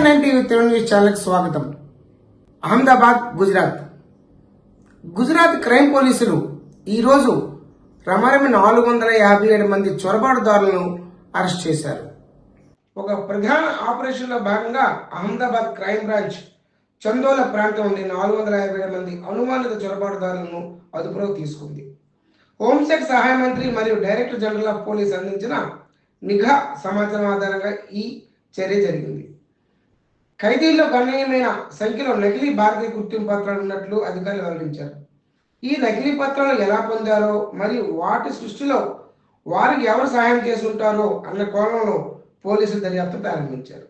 ఛానల్కి స్వాగతం. అహ్మదాబాద్ గుజరాత్. గుజరాత్ క్రైమ్ పోలీసులు ఈరోజు రమారమి నాలుగు వందల యాభై ఏడు మంది చొరబాటుదారులను అరెస్ట్ చేశారు. ఒక ప్రధాన ఆపరేషన్లో భాగంగా అహ్మదాబాద్ క్రైమ్ బ్రాంచ్ చందోల ప్రాంతం నుండి నాలుగు వందల యాభై ఏడు మంది అనుమానిత చొరబాటుదారులను అదుపులోకి తీసుకుంది. హోంశాఖ సహాయ మంత్రి మరియు డైరెక్టర్ జనరల్ ఆఫ్ పోలీస్ అందించిన నిఘా సమాచారం ఆధారంగా ఈ చర్య జరిగింది. ఖైదీల్లో గణనీయమైన సంఖ్యలో నకిలీ భారతీయ గుర్తింపు పత్రాలు ఉన్నట్లు అధికారులు వెల్లడించారు. ఈ నకిలీ పత్రాలు ఎలా పొందారో మరియు వాటి సృష్టిలో వారికి ఎవరు సహాయం చేసి ఉంటారో అన్న కోణంలో పోలీసులు దర్యాప్తు ప్రారంభించారు.